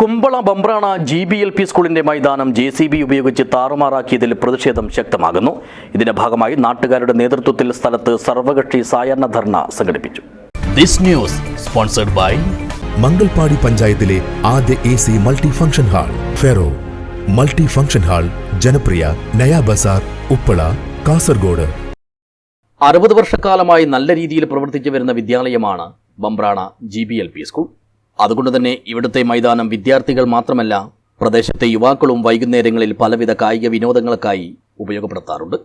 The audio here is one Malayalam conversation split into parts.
Kumbla Bambrana G B L P സ്കൂളിന്റെ മൈതാനം ജെ സി ബി ഉപയോഗിച്ച് താറുമാറാക്കിയതിൽ പ്രതിഷേധം ശക്തമാകുന്നു. ഇതിന്റെ ഭാഗമായി നാട്ടുകാരുടെ നേതൃത്വത്തിൽ സ്ഥലത്ത് സർവകക്ഷി സായാഹ്ന ധർണ സംഘടിപ്പിച്ചു. This news sponsored by Mangalpady പഞ്ചായത്തിലെ ആദ്യ A C multi function hall ferro. Multi function hall ജനപ്രിയ നയാ ബസാർ ഉപ്പള കാസർഗോഡ്. അറുപത് വർഷക്കാലമായി നല്ല രീതിയിൽ പ്രവർത്തിച്ചു വരുന്ന വിദ്യാലയമാണ് Bambrana G B L P school. അതുകൊണ്ട് തന്നെ ഇവിടുത്തെ മൈതാനം വിദ്യാർത്ഥികൾ മാത്രമല്ല പ്രദേശത്തെ യുവാക്കളും വൈകുന്നേരങ്ങളിൽ പലവിധ കായിക വിനോദങ്ങൾക്കായി ഉപയോഗപ്പെടുത്താറുണ്ട്.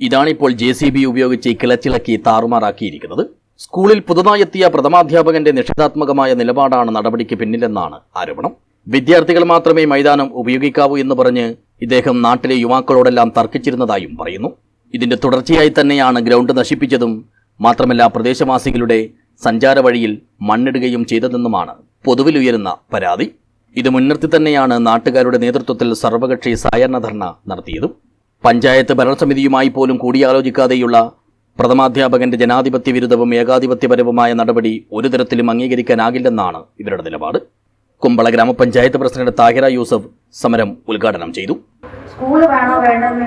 ഇതാണിപ്പോൾ ജെ സി ബി ഉപയോഗിച്ച് കിളച്ചിളക്കി താറുമാറാക്കിയിരിക്കുന്നത്. സ്കൂളിൽ പുതുതായി എത്തിയ പ്രഥമാധ്യാപകന്റെ നിഷേധാത്മകമായ നിലപാടാണ് നടപടിക്ക് പിന്നിലെന്നാണ് ആരോപണം. വിദ്യാർത്ഥികൾ മാത്രമേ മൈതാനം ഉപയോഗിക്കാവൂ എന്ന് പറഞ്ഞ് ഇദ്ദേഹം നാട്ടിലെ യുവാക്കളോടെല്ലാം തർക്കിച്ചിരുന്നതായും പറയുന്നു. ഇതിന്റെ തുടർച്ചയായി തന്നെയാണ് ഗ്രൗണ്ട് നശിപ്പിച്ചതും മാത്രമല്ല പ്രദേശവാസികളുടെ സഞ്ചാര വഴിയിൽ മണ്ണിടുകയും ചെയ്തതെന്നുമാണ് പൊതുവിലുയരുന്ന പരാതി. ഇത് മുൻനിർത്തി തന്നെയാണ് നാട്ടുകാരുടെ നേതൃത്വത്തിൽ സർവകക്ഷി സായാഹ്ന ധർണ നടത്തിയതും. പഞ്ചായത്ത് ഭരണസമിതിയുമായി പോലും കൂടിയാലോചിക്കാതെയുള്ള പ്രഥമാധ്യാപകന്റെ ജനാധിപത്യ വിരുദ്ധവും ഏകാധിപത്യപരവുമായ നടപടി ഒരു തരത്തിലും അംഗീകരിക്കാനാകില്ലെന്നാണ് ഇവരുടെ നിലപാട്. കുമ്പള ഗ്രാമപഞ്ചായത്ത് പ്രസിഡന്റ് താഹിറ യൂസഫ് സമരം ഉദ്ഘാടനം ചെയ്തു. സ്കൂൾ വേണോ വേണ്ടെന്ന്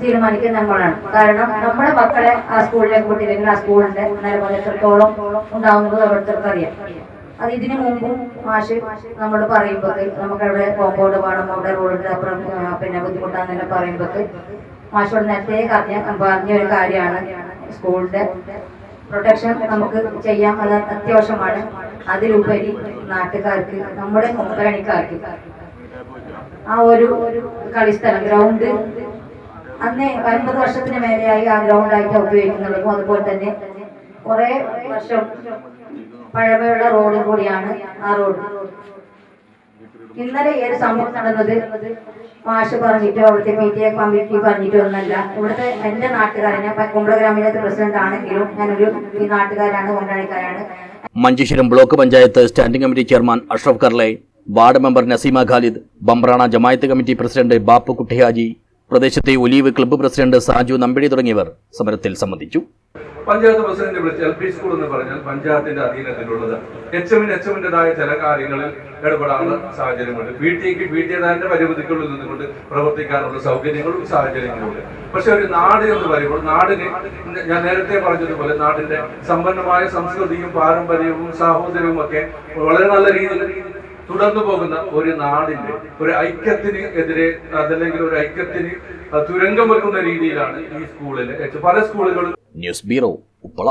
തീരുമാനിക്കുന്നത് നമ്മളാണ് കാരണം നമ്മുടെ മക്കളെ ആ സ്കൂളിലേക്ക് വിട്ടില്ലെങ്കിൽ ആ സ്കൂളിന്റെ നിലപാട് എത്രത്തോളം ഉണ്ടാവുന്നത് ഓരോരുത്തർക്കും അറിയാം. അത് ഇതിനു മുമ്പും മാഷ് നമ്മൾ പറയുമ്പോൾ നമുക്ക് അവിടെ കോമ്പൗണ്ട് വേണം അവിടെ റോഡിന്റെ അപ്പുറം പിന്നെ ബുദ്ധിമുട്ടാന്നെ പറയുമ്പോൾ മാഷോട് നേരത്തെ പറഞ്ഞ ഒരു കാര്യമാണ്. സ്കൂളിന്റെ പ്രൊട്ടക്ഷൻ നമുക്ക് ചെയ്യാം. അത് അത്യാവശ്യമാണ്. അതിലുപരി നാട്ടുകാർക്ക് നമ്മുടെ മുമ്പണിക്കാർക്ക് ആ ഒരു കളിസ്ഥലം ഗ്രൗണ്ട് അന്ന് അൻപത് വർഷത്തിന് മേലെയായി ആ ഗ്രൗണ്ട് ആയിട്ട് ഉപയോഗിക്കുന്നുള്ളതും അതുപോലെ തന്നെ കുറെ വർഷം പഴമയുള്ള റോഡും കൂടിയാണ് ആ റോഡ് ഇന്നലെ ഈ ഒരു സംഭവം നടന്നത് മാഷ് പറഞ്ഞിട്ടോ അവിടുത്തെ പി ടി എ കമ്മിറ്റി പറഞ്ഞിട്ടോ ഒന്നല്ല. ഇവിടുത്തെ എന്റെ നാട്ടുകാരൻ ഞാൻ കുമ്പള ഗ്രാമീണത്തെ പ്രസിഡന്റ് ആണെങ്കിലും ഞാനൊരു ഈ നാട്ടുകാരാണ് കൊണ്ടാണിക്കാരാണ് Manjeshwaram block panchayat standing committee chairman Ashraf Karle ward member Naseema Khalid Bambrana Jamaat committee president Bappu Kuttihaji പ്രദേശത്തെ olive club president Saju Nambidi തുടങ്ങിയവർ സമരത്തിൽ സംബന്ധിച്ചു. പഞ്ചായത്ത് പ്രസിഡന്റ് വിളിച്ച് എൽ പി സ്കൂൾ എന്ന് പറഞ്ഞാൽ പഞ്ചായത്തിന്റെ അധീനത്തിലുള്ളത് എച്ച് എമ്മിന് എച്ച് എമ്മിന്റെതായ ചില കാര്യങ്ങളിൽ ഇടപെടാനുള്ള സാഹചര്യമുണ്ട്. പി ടിക്ക് ടി ടിയുടേതായ പരിമിതിക്കുള്ളിൽ നിന്നുകൊണ്ട് പ്രവർത്തിക്കാനുള്ള സൗകര്യങ്ങളും സാഹചര്യങ്ങളുണ്ട് പക്ഷെ ഒരു നാട് എന്ന് പറയുമ്പോൾ നാടിന് ഞാൻ നേരത്തെ പറഞ്ഞതുപോലെ നാടിന്റെ സമ്പന്നമായ സംസ്കൃതിയും പാരമ്പര്യവും സാഹോദര്യവും ഒക്കെ വളരെ നല്ല രീതിയിൽ തുടർന്നു പോകുന്ന ഒരു നാടിന്റെ ഒരു ഐക്യത്തിന് എതിരെ അതല്ലെങ്കിൽ ഒരു ഐക്യത്തിന് തുരങ്കം വെക്കുന്ന രീതിയിലാണ് ഈ സ്കൂളിൽ പല സ്കൂളുകളും. News bureau Uppala.